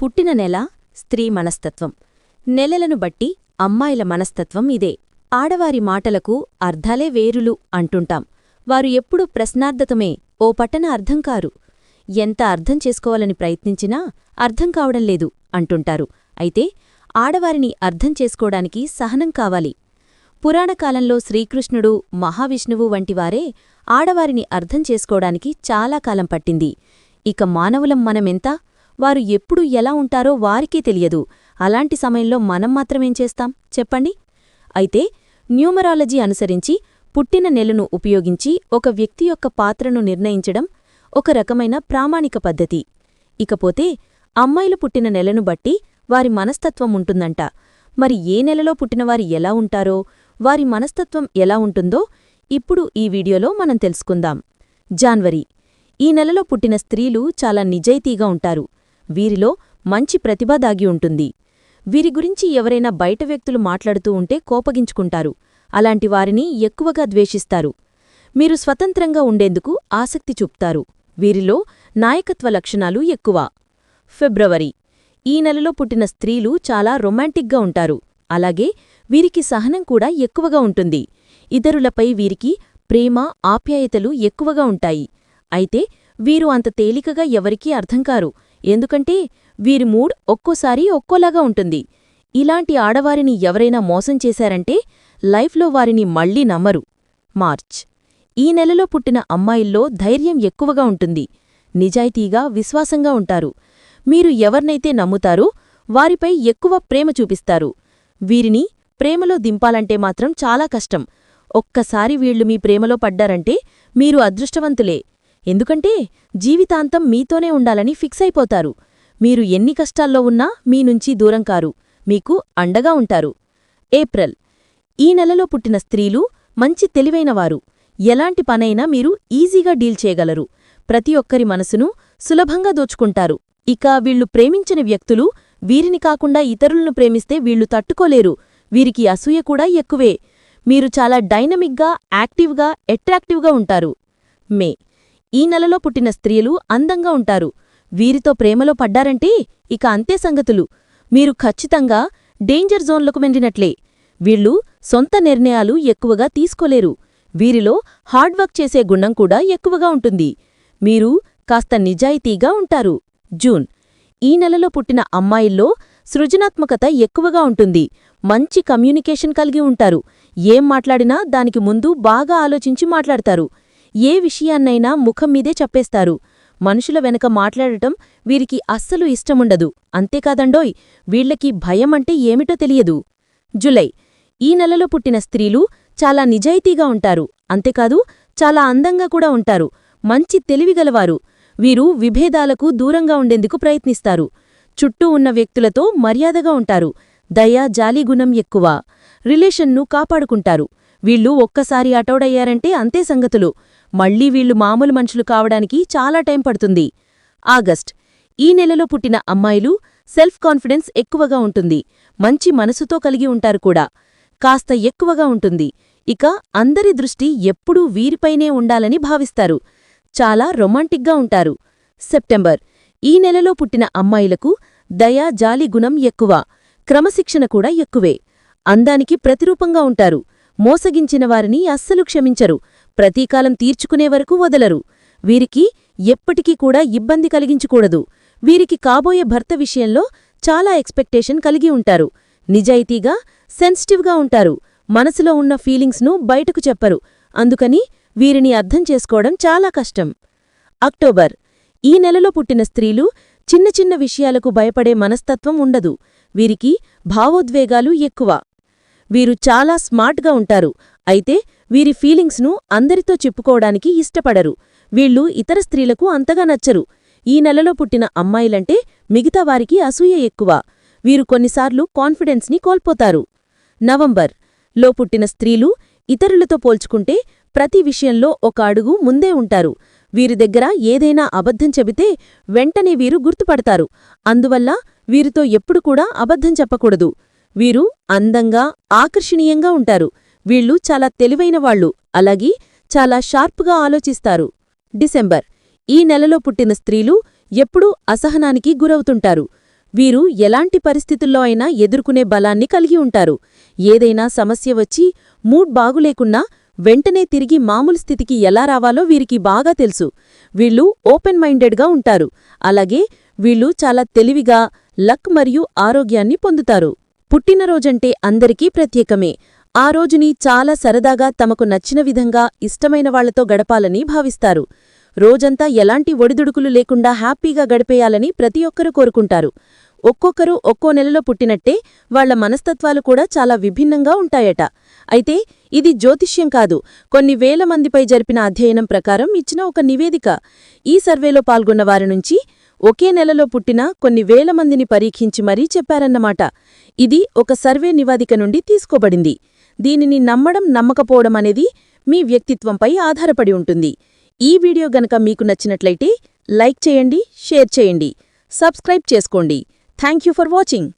పుట్టిన నెల స్త్రీ మనస్తత్వం. నెలలను బట్టి అమ్మాయిల మనస్తత్వం ఇదే. ఆడవారి మాటలకు అర్థాలే వేరులు అంటుంటాం. వారు ఎప్పుడూ ప్రశ్నార్థతమే ఓ పట్టన అర్థం కారు. ఎంత అర్థం చేసుకోవాలని ప్రయత్నించినా అర్థం కావడం లేదు అంటుంటారు. అయితే ఆడవారిని అర్థం చేసుకోవడానికి సహనం కావాలి. పురాణకాలంలో శ్రీకృష్ణుడు మహావిష్ణువు వంటివారే ఆడవారిని అర్థం చేసుకోవడానికి చాలా కాలం పట్టింది. ఇక మానవులం మనమెంత? వారు ఎప్పుడు ఎలా ఉంటారో వారికే తెలియదు. అలాంటి సమయంలో మనం మాత్రమేం చేస్తాం? చెప్పండి. అయితే న్యూమరాలజీ అనుసరించి పుట్టిన నెలను ఉపయోగించి ఒక వ్యక్తి యొక్క పాత్రను నిర్ణయించడం ఒక రకమైన ప్రామాణిక పద్ధతి. ఇకపోతే అమ్మాయిలు పుట్టిన నెలను బట్టి వారి మనస్తత్వం ఉంటుందంట. మరి ఏ నెలలో పుట్టినవారు ఎలా ఉంటారో వారి మనస్తత్వం ఎలా ఉంటుందో ఇప్పుడు ఈ వీడియోలో మనం తెలుసుకుందాం. జాన్వరి. ఈ నెలలో పుట్టిన స్త్రీలు చాలా నిజాయితీగా ఉంటారు. వీరిలో మంచి ప్రతిభ దాగి ఉంటుంది. వీరి గురించి ఎవరైనా బయట వ్యక్తులు మాట్లాడుతూ ఉంటే కోపగించుకుంటారు. అలాంటి వారిని ఎక్కువగా ద్వేషిస్తారు. మీరు స్వతంత్రంగా ఉండేందుకు ఆసక్తి చూపుతారు. వీరిలో నాయకత్వ లక్షణాలు ఎక్కువ. ఫిబ్రవరి. ఈ నెలలో పుట్టిన స్త్రీలు చాలా రొమాంటిక్గా ఉంటారు. అలాగే వీరికి సహనం కూడా ఎక్కువగా ఉంటుంది. ఇతరులపై వీరికి ప్రేమ ఆప్యాయతలు ఎక్కువగా ఉంటాయి. అయితే వీరు అంత తేలికగా ఎవరికీ అర్థంకారు ఎందుకంటే వీరి మూడ్ ఒక్కోసారి ఒక్కోలాగా ఉంటుంది. ఇలాంటి ఆడవారిని ఎవరైనా మోసం చేశారంటే లైఫ్లో వారిని మళ్ళీ నమ్మరు. మార్చ్. ఈ నెలలో పుట్టిన అమ్మాయిల్లో ధైర్యం ఎక్కువగా ఉంటుంది. నిజాయితీగా విశ్వాసంగా ఉంటారు. మీరు ఎవర్నైతే నమ్ముతారో వారిపై ఎక్కువ ప్రేమ చూపిస్తారు. వీరిని ప్రేమలో దింపాలంటే మాత్రం చాలా కష్టం. ఒక్కసారి వీళ్ళు మీ ప్రేమలో పడ్డారంటే మీరు అదృష్టవంతులే. ఎందుకంటే జీవితాంతం మీతోనే ఉండాలని ఫిక్స్ అయిపోతారు. మీరు ఎన్ని కష్టాల్లో ఉన్నా మీ నుంచి దూరం కారు. మీకు అండగా ఉంటారు. ఏప్రిల్. ఈ నెలలో పుట్టిన స్త్రీలు మంచి తెలివైనవారు ఎలాంటి పనైనా మీరు ఈజీగా డీల్ చేయగలరు. ప్రతి ఒక్కరి మనసును సులభంగా దోచుకుంటారు. ఇక వీళ్ళు ప్రేమించిన వ్యక్తులు వీరిని కాకుండా ఇతరులను ప్రేమిస్తే వీళ్ళు తట్టుకోలేరు. వీరికి అసూయ కూడా ఎక్కువే. మీరు చాలా డైనమిక్గా యాక్టివ్గా అట్రాక్టివ్గా ఉంటారు. మే. ఈ నెలలో పుట్టిన స్త్రీలు అందంగా ఉంటారు. వీరితో ప్రేమలో పడ్డారంటే ఇక అంతే సంగతులు. మీరు ఖచ్చితంగా డేంజర్ జోన్లకు వెండినట్లే వీళ్ళు సొంత నిర్ణయాలు ఎక్కువగా తీసుకోలేరు. వీరిలో హార్డ్వర్క్ చేసే గుణం కూడా ఎక్కువగా ఉంటుంది. మీరు కాస్త నిజాయితీగా ఉంటారు. జూన్. ఈ నెలలో పుట్టిన అమ్మాయిల్లో సృజనాత్మకత ఎక్కువగా ఉంటుంది. మంచి కమ్యూనికేషన్ కలిగి ఉంటారు. ఏం మాట్లాడినా దానికి ముందు బాగా ఆలోచించి మాట్లాడతారు. ఏ విషయాన్నైనా ముఖం మీదే చెప్పేస్తారు. మనుషుల వెనక మాట్లాడటం వీరికి అస్సలు ఇష్టముండదు. అంతేకాదండోయ్ వీళ్ళకి భయమంటే ఏమిటో తెలియదు. జులై ఈ నెలలో పుట్టిన స్త్రీలు చాలా నిజాయితీగా ఉంటారు. అంతేకాదు చాలా అందంగా కూడా ఉంటారు. మంచి తెలివిగలవారు. వీరు విభేదాలకు దూరంగా ఉండేందుకు ప్రయత్నిస్తారు. చుట్టూ ఉన్న వ్యక్తులతో మర్యాదగా ఉంటారు. దయ జాలీగుణం ఎక్కువ. రిలేషన్ను కాపాడుకుంటారు. వీళ్ళు ఒక్కసారి అటౌడయ్యారంటే అంతే సంగతులు. మళ్ళీ వీళ్ళు మామూలు మనుషులు కావడానికి చాలా టైం పడుతుంది. ఆగస్ట్. ఈ నెలలో పుట్టిన అమ్మాయిలు సెల్ఫ్ కాన్ఫిడెన్స్ ఎక్కువగా ఉంటుంది. మంచి మనసుతో కలిగి ఉంటారు కూడా. కాస్త ఎక్కువగా ఉంటుంది. ఇక అందరి దృష్టి ఎప్పుడూ వీరిపైనే ఉండాలని భావిస్తారు. చాలా రొమాంటిక్గా ఉంటారు. సెప్టెంబర్. ఈ నెలలో పుట్టిన అమ్మాయిలకు దయా జాలి గుణం ఎక్కువ. క్రమశిక్షణ కూడా ఎక్కువే. అందానికి ప్రతిరూపంగా ఉంటారు. మోసగించిన వారిని అస్సలు క్షమించరు. ప్రతీకాలం తీర్చుకునే వరకు వదలరు. వీరికి ఎప్పటికీ కూడా ఇబ్బంది కలిగించకూడదు. వీరికి కాబోయే భర్త విషయంలో చాలా ఎక్స్పెక్టేషన్ కలిగి ఉంటారు. నిజాయితీగా సెన్సిటివ్గా ఉంటారు. మనసులో ఉన్న ఫీలింగ్స్ను బయటకు చెప్పరు. అందుకని వీరిని అర్థం చేసుకోవడం చాలా కష్టం. అక్టోబర్. ఈ నెలలో పుట్టిన స్త్రీలు చిన్న చిన్న విషయాలకు భయపడే మనస్తత్వం ఉండదు. వీరికి భావోద్వేగాలు ఎక్కువ. వీరు చాలా స్మార్ట్గా ఉంటారు. అయితే వీరి ఫీలింగ్స్ను అందరితో చెప్పుకోవడానికి ఇష్టపడరు. వీళ్ళు ఇతర స్త్రీలకు అంతగా నచ్చరు. ఈ నెలలో పుట్టిన అమ్మాయిలంటే మిగతా వారికి అసూయ ఎక్కువ. వీరు కొన్నిసార్లు కాన్ఫిడెన్స్ని కోల్పోతారు. నవంబర్. లో పుట్టిన స్త్రీలు ఇతరులతో పోల్చుకుంటే ప్రతి విషయంలో ఒక అడుగు ముందే ఉంటారు. వీరి దగ్గర ఏదైనా అబద్ధం చెబితే వెంటనే వీరు గుర్తుపడతారు. అందువల్ల వీరితో ఎప్పుడు కూడా అబద్ధం చెప్పకూడదు. వీరు అందంగా ఆకర్షణీయంగా ఉంటారు. వీళ్ళు చాలా తెలివైనవాళ్ళు అలాగే చాలా షార్ప్గా ఆలోచిస్తారు. డిసెంబర్. ఈ నెలలో పుట్టిన స్త్రీలు ఎప్పుడూ అసహనానికి గురవుతుంటారు. వీరు ఎలాంటి పరిస్థితుల్లో అయినా ఎదుర్కొనే బలాన్ని కలిగి ఉంటారు. ఏదైనా సమస్య వచ్చి మూడ్ బాగులేకున్నా వెంటనే తిరిగి మామూలు స్థితికి ఎలా రావాలో వీరికి బాగా తెలుసు. వీళ్ళు ఓపెన్ మైండెడ్గా ఉంటారు. అలాగే వీళ్ళు చాలా తెలివిగా లక్ మరియు ఆరోగ్యాన్ని పొందుతారు. పుట్టినరోజంటే అందరికీ ప్రత్యేకమే. ఆ రోజుని చాలా సరదాగా తమకు నచ్చిన విధంగా ఇష్టమైన వాళ్ళతో గడపాలని భావిస్తారు. రోజంతా ఎలాంటి ఒడిదుడుకులు లేకుండా హ్యాపీగా గడిపేయాలని ప్రతి ఒక్కరూ కోరుకుంటారు. ఒక్కొక్కరు ఒక్కో నెలలో పుట్టినట్టే వాళ్ళ మనస్తత్వాలు కూడా చాలా విభిన్నంగా ఉంటాయట. అయితే ఇది జ్యోతిష్యం కాదు. కొన్ని వేల మందిపై జరిపిన అధ్యయనం ప్రకారం ఇచ్చిన ఒక నివేదిక. ఈ సర్వేలో పాల్గొన్న వారి నుంచి ఒకే నెలలో పుట్టిన కొన్ని వేల మందిని పరీక్షించి మరీ చెప్పారన్నమాట. ఇది ఒక సర్వే నివాదిక నుండి తీసుకోబడింది. దీనిని నమ్మడం నమ్మకపోవడం అనేది మీ వ్యక్తిత్వంపై ఆధారపడి ఉంటుంది. ఈ వీడియో గనక మీకు నచ్చినట్లయితే లైక్ చేయండి షేర్ చేయండి. సబ్స్క్రైబ్ చేసుకోండి. Thank you for watching.